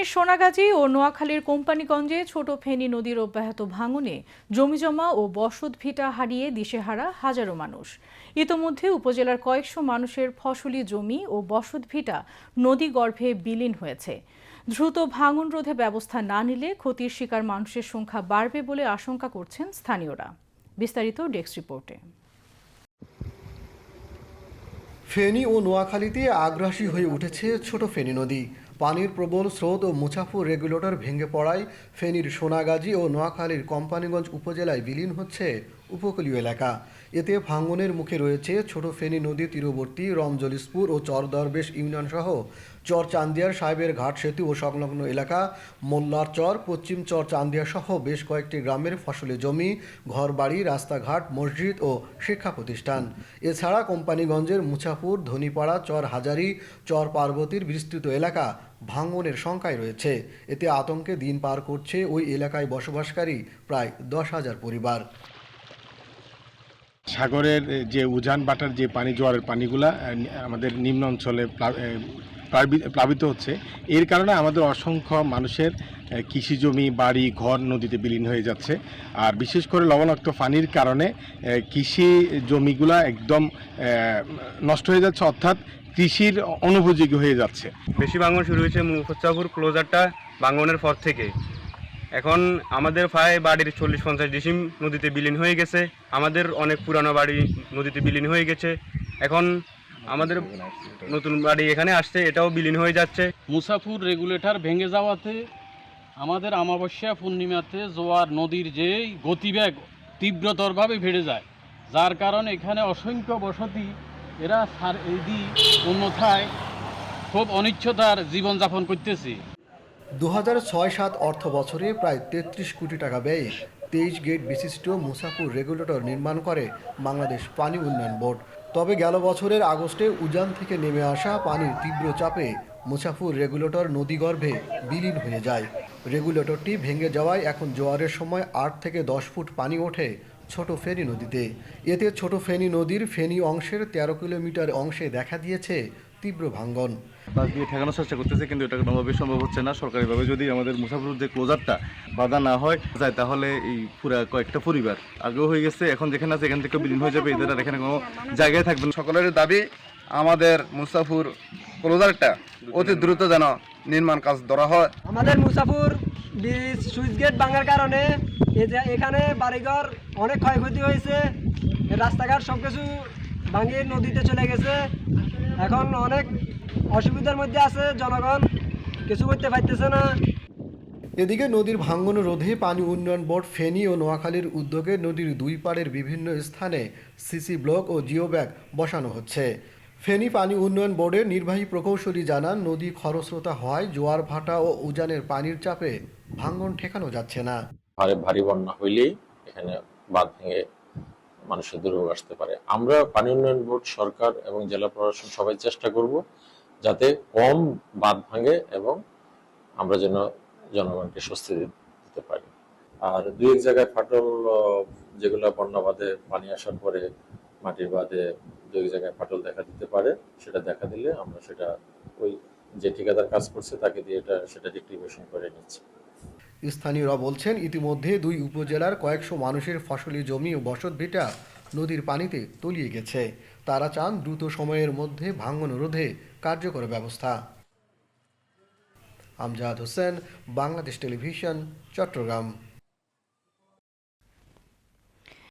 ফেনীর সোনাগাজী ও নোয়াখালীর কোম্পানিগঞ্জে ছোট ফেনী নদীর অব্যাহত ভাঙনে জমিজমা ও বসত ভিটা হারিয়ে দিশেহারা হাজারো মানুষ। ইতোমধ্যে উপজেলার কয়েকশো মানুষের ফসলি জমি ও বসত ভিটা নদী গর্ভে বিলীন হয়েছে। দ্রুত ভাঙন রোধে ব্যবস্থা না নিলে ক্ষতির শিকার মানুষের সংখ্যা বাড়বে বলে আশঙ্কা করছেন স্থানীয়রা। বিস্তারিত ডেস্ক রিপোর্টে। ফেনী ও নোয়াখালীতে আগ্রাসী হয়ে উঠেছে ছোট ফেনী নদী। পানির প্রবল স্রোত ও মুছাফুর রেগুলেটর ভেঙে পড়ায় ফেনীর সোনাগাজী ও নোয়াখালীর কোম্পানিগঞ্জ উপজেলায় বিলীন হচ্ছে উপকূলীয় এলাকা। এতে ভাঙ্গনের মুখে রয়েছে ছোট ফেনী নদী তীরবর্তী, রমজলিসপুর ও চর দরবেশ ইউনিয়ন সহ চর চান্দিয়ার সাহেবের ঘাট সেতু ও সংলগ্ন এলাকা মোল্লার চর পশ্চিম চর চান্দিয়া সহ বেশ কয়েকটি গ্রামের ফসলি জমি, ঘরবাড়ি, রাস্তাঘাট, মসজিদ ও শিক্ষা প্রতিষ্ঠান। এছাড়া কোম্পানিগঞ্জের মুছাপুর ধনীপাড়া চর হাজারি চর পার্বতীর বিস্তৃত এলাকা ভাঙনের শঙ্কায় রয়েছে। এতে আতঙ্কে দিন পার করছে ওই এলাকায় বসবাসকারী প্রায় দশ হাজার পরিবার। সাগরের যে উজান বাটার যে পানি, জোয়ারের পানিগুলা আমাদের নিম্ন অঞ্চলে প্লাবিত হচ্ছে। এর কারণে আমাদের অসংখ্য মানুষের কৃষি জমি, বাড়ি, ঘর নদীতে বিলীন হয়ে যাচ্ছে। আর বিশেষ করে লবণাক্ত পানির কারণে কৃষি জমিগুলা একদম নষ্ট হয়ে যাচ্ছে, অর্থাৎ কৃষির অনুপযোগী হয়ে যাচ্ছে। বেশি ভাঙন শুরু হয়েছে মুফাচ্চাপুর ক্লোজারটা ভাঙনের পর থেকে। এখন আমাদের প্রায় বাড়ির চল্লিশ পঞ্চাশ ডিসিম নদীতে বিলীন হয়ে গেছে। আমাদের অনেক পুরানো বাড়ি নদীতে বিলীন হয়ে গেছে। এখন আমাদের নতুন বাড়ি এখানে আসছে এটাও বিলীন হয়ে যাচ্ছে। মুসাফুর রেগুলেটর ভেঙে যাওয়াতে আমাদের অমাবস্যা পূর্ণিমাতে জোয়ার নদীর যে গতিবেগ তীব্রতরভাবে বেড়ে যায় যার কারণে এখানে অসংখ্য বসতি এরা সার এদি অন্যথায় খুব অনিচ্ছতার জীবনযাপন করতেছে। দু হাজার ছয় সাত অর্থ বছরে প্রায় তেত্রিশ কোটি টাকা ব্যয়ে তেইশ গেট বিশিষ্ট মুসাফুর রেগুলেটর নির্মাণ করে বাংলাদেশ পানি উন্নয়ন বোর্ড। তবে গেল বছরের আগস্টে উজান থেকে নেমে আসা পানির তীব্র চাপে মুসাফুর রেগুলেটর নদীগর্ভে বিলীন হয়ে যায়। রেগুলেটরটি ভেঙে যাওয়ায় এখন জোয়ারের সময় আট থেকে দশ ফুট পানি ওঠে ছোট ফেনী নদীতে। এতে ছোট ফেনী নদীর ফেনী অংশের তেরো কিলোমিটার অংশে দেখা দিয়েছে তীব্র ভাঙ্গন। বাস দিয়ে ঠেকানোর চেষ্টা করতেছে কিন্তু এটা কোনোভাবে সম্ভব হচ্ছে না। সরকারিভাবে যদি আমাদের মুসাফির যে ক্লোজারটা বাধা না হয় যায় তাহলে এই পুরা কয়েকটা পরিবার। আগেও হয়ে গেছে এখন যেখানে আছে এখান থেকে বিলীন হয়ে যাবে। এদের আর এখানে কোনো জায়গায় থাকবে না। সকলের দাবি আমাদের মুসাফুর ক্লোজারটা অতি দ্রুত যেন নির্মাণ কাজ ধরা হয়। আমাদের মুসাফুর ব্রিজ সুইচ গেট ভাঙার কারণে এই যে এখানে বাড়িঘর অনেক ক্ষয়ক্ষতি হয়েছে। রাস্তাঘাট সব কিছু ভাঙিয়ে নদীতে চলে গেছে। এখন অনেক অসুবিধার মধ্যে আছে জনগণ কিছু করতে পারতেছে না। এদিকে নদীর ভাঙ্গন রোধে পানি উন্নয়ন বোর্ড ফেনী ও নোয়াখালীর উদ্যোগে নদীর দুই পাড়ের বিভিন্ন স্থানে সিসি ব্লক ও জিও ব্যাগ বসানো হচ্ছে। ফেনী পানি উন্নয়ন বোর্ডের নির্বাহী প্রকৌশলী জানান নদী খরস্রোতা হওয়ায় জোয়ার ভাটা ও উজানের পানির চাপে ভাঙ্গন ঠেকানো যাচ্ছে না। ভারী ভারী বন্যা হইলেই এখানে বাঁধ ভেঙে মানুষের দুর্ভোগ আসতে পারে। আমরা পানি উন্নয়ন বোর্ড, সরকার এবং জেলা প্রশাসন সবাই চেষ্টা করব যাতে কম বাঁধ ভাঙে এবং আমরা যেন জনগণকে স্বস্তি দি- দিতে পারি। আর দুই এক জায়গায় ফাটল যেগুলো বন্যা বাঁধে পানি আসার পরে মাটির বাঁধে দু এক জায়গায় ফাটল দেখা দিতে পারে, সেটা দেখা দিলে আমরা সেটা ওই যে ঠিকাদার কাজ করছে তাকে দিয়ে এটা সেটা রিক্টিভেশন করে নিচ্ছি। স্থানীয়রা বলছেন, ইতিমধ্যে দুই উপজেলার কয়েকশো মানুষের ফসলি জমি ও বসত ভিটা নদীর পানিতে তলিয়ে গেছে। তারা চান দ্রুত সময়ের মধ্যে ভাঙ্গন রোধে কার্যকর ব্যবস্থা। আমজাদ হোসেন, বাংলাদেশ টেলিভিশন, চট্টগ্রাম।